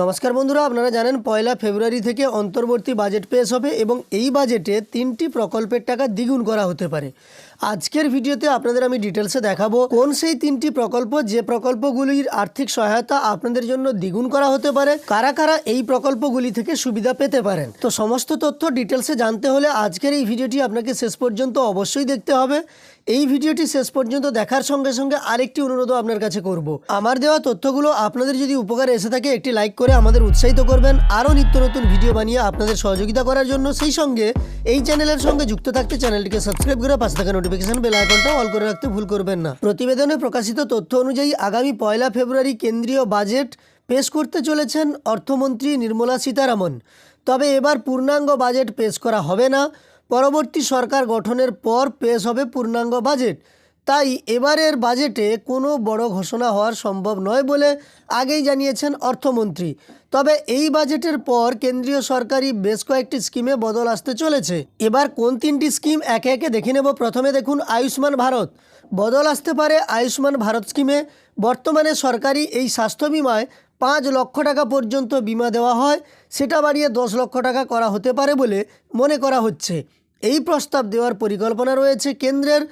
নমস্কার বন্ধুরা, আপনারা জানেন পয়লা ফেব্রুয়ারি থেকে অন্তর্বর্তী বাজেট পেশ হবে এবং এই বাজেটে তিনটি প্রকল্পের টাকা দ্বিগুণ করা হতে পারে। আজকের ভিডিওতে আপনাদের আমি ডিটেলসে দেখাবো কোন সেই তিনটি প্রকল্প, যে প্রকল্পগুলির আর্থিক সহায়তা আপনাদের জন্য দ্বিগুণ করা হতে পারে, কারা কারা এই প্রকল্পগুলি থেকে সুবিধা পেতে পারেন। তো সমস্ত তথ্য ডিটেলসে জানতে হলে আজকের এই ভিডিওটি আপনাকে শেষ পর্যন্ত অবশ্যই দেখতে হবে। এই ভিডিওটি শেষ পর্যন্ত দেখার সঙ্গে সঙ্গে আরেকটি অনুরোধও আপনার কাছে করব। আমার দেওয়া তথ্যগুলো আপনাদের যদি উপকারে এসে থাকে, একটি লাইক করে আমাদের উৎসাহিত করবেন। আরও নিত্য নতুন ভিডিও বানিয়ে আপনাদের সহযোগিতা করার জন্য সেই সঙ্গে এই চ্যানেলের সঙ্গে যুক্ত থাকতে চ্যানেলটিকে সাবস্ক্রাইব করে পাশে থাকা নোটিফিকেশন বেল আইকনটা অল করে রাখতে ভুল করবেন না। প্রতিবেদনে প্রকাশিত তথ্য অনুযায়ী আগামী পয়লা ফেব্রুয়ারি কেন্দ্রীয় বাজেট পেশ করতে চলেছেন অর্থমন্ত্রী নির্মলা সীতারামন। তবে এবার পূর্ণাঙ্গ বাজেট পেশ করা হবে না। পরবর্তী সরকার গঠনের পর পেশ হবে পূর্ণাঙ্গ বাজেট তাই এবারের বাজেটে কোনো বড় ঘোষণা হওয়ার সম্ভব নয় বলে আগেই জানিয়েছেন অর্থমন্ত্রী। তবে এই বাজেটের পর কেন্দ্রীয় সরকারি বেশ কয়েকটি স্কিমে বদল আসতে চলেছে। এবার কোন তিনটি স্কিম একে একে দেখে নেব। প্রথমে দেখুন আয়ুষ্মান ভারত। বদল আসতে পারে আয়ুষ্মান ভারত স্কিমে। বর্তমানে সরকারি এই স্বাস্থ্য বিমায় পাঁচ লক্ষ টাকা পর্যন্ত বিমা দেওয়া হয়। সেটা বাড়িয়ে দশ লক্ষ টাকা করা হতে পারে বলে মনে করা হচ্ছে। এই প্রস্তাব দেওয়ার পরিকল্পনা রয়েছে কেন্দ্রের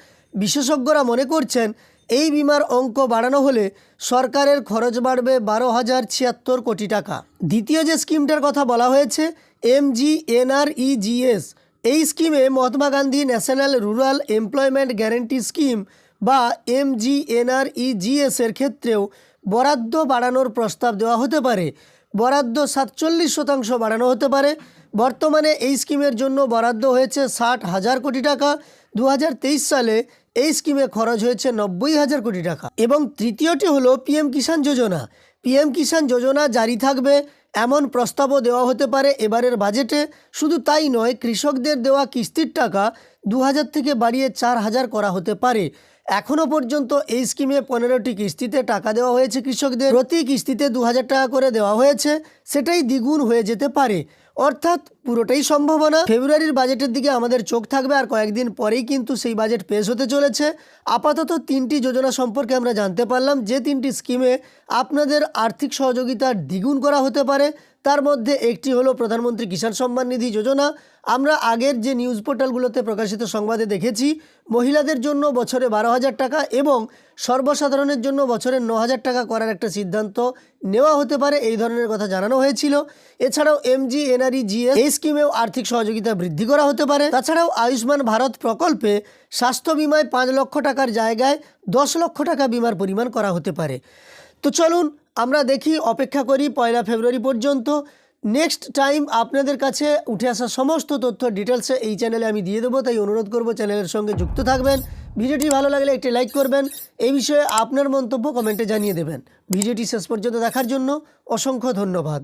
বিশেষজ্ঞরা মনে করছেন, এই বিমার অঙ্ক বাড়ানো হলে সরকারের খরচ বাড়বে বারো হাজার ছিয়াত্তর কোটি টাকা। দ্বিতীয় যে স্কিমটার কথা বলা হয়েছে, এম জি এনআরইজিএস এই স্কিমে Mahatma Gandhi national rural employment guarantee scheme বা এম জি এনআরইজিএস এর ক্ষেত্রেও বরাদ্দ বাড়ানোর প্রস্তাব দেওয়া হতে পারে। বরাদ্দ সাতচল্লিশ শতাংশ বাড়ানো হতে পারে। বর্তমানে এই স্কিমের জন্য বরাদ্দ হয়েছে ষাট হাজার কোটি টাকা। দু হাজার তেইশ সালে এই স্কিমে খরচ হয়েছে নব্বই হাজার কোটি টাকা। এবং তৃতীয়টি হলো পিএম কিষাণ যোজনা। পিএম কিষাণ যোজনা জারি থাকবে এমন প্রস্তাবও দেওয়া হতে পারে এবারের বাজেটে। শুধু তাই নয়, কৃষকদের দেওয়া কিস্তির টাকা দু হাজার থেকে বাড়িয়ে চার হাজার করা হতে পারে। এখনও পর্যন্ত এই স্কিমে পনেরোটি কিস্তিতে টাকা দেওয়া হয়েছে কৃষকদের। প্রতি কিস্তিতে দু হাজার টাকা করে দেওয়া হয়েছে, সেটাই দ্বিগুণ হয়ে যেতে পারে। অর্থাৎ পুরোটাই সম্ভাবনা ফেব্রুয়ারির বাজেটের দিকে আমাদের চোখ থাকবে আর কয়েকদিন পরেই কিন্তু সেই বাজেট পেশ হতে চলেছে। আপাতত তিনটি যোজনা সম্পর্কে আমরা জানতে পারলাম। যে তিনটি স্কিমে আপনাদের আর্থিক সহযোগিতা দ্বিগুণ করা হতে পারে। তার মধ্যে একটি হলো প্রধানমন্ত্রী কিষাণ সম্মান নিধি যোজনা। আমরা আগের যে নিউজ পোর্টালগুলোতে প্রকাশিত সংবাদে দেখেছি, মহিলাদের জন্য বছরে বারো হাজার টাকা এবং সর্বসাধারণের জন্য বছরে ন হাজার টাকা করার একটা সিদ্ধান্ত নেওয়া হতে পারে। এই ধরনের কথা জানানো হয়েছিল। এছাড়াও এমজি, এনআরই, জিএস এই স্কিমেও আর্থিক সহযোগিতা বৃদ্ধি করা হতে পারে। তাছাড়াও আয়ুষ্মান ভারত প্রকল্পে স্বাস্থ্য বিমায় পাঁচ লক্ষ টাকার জায়গায় দশ লক্ষ টাকা বিমার পরিমাণ করা হতে পারে। তো চলুন আমরা দেখি, অপেক্ষা করি পয়লা ফেব্রুয়ারি পর্যন্ত। নেক্সট টাইম আপনাদের কাছে উঠে আসা সমস্ত তথ্য ডিটেলসে এই চ্যানেলে আমি দিয়ে দেবো। তাই অনুরোধ করব চ্যানেলের সঙ্গে যুক্ত থাকবেন। ভিডিওটি ভালো লাগলে একটি লাইক করবেন। এই বিষয়ে আপনার মন্তব্য কমেন্টে জানিয়ে দেবেন। ভিডিওটি শেষ পর্যন্ত দেখার জন্য অসংখ্য ধন্যবাদ।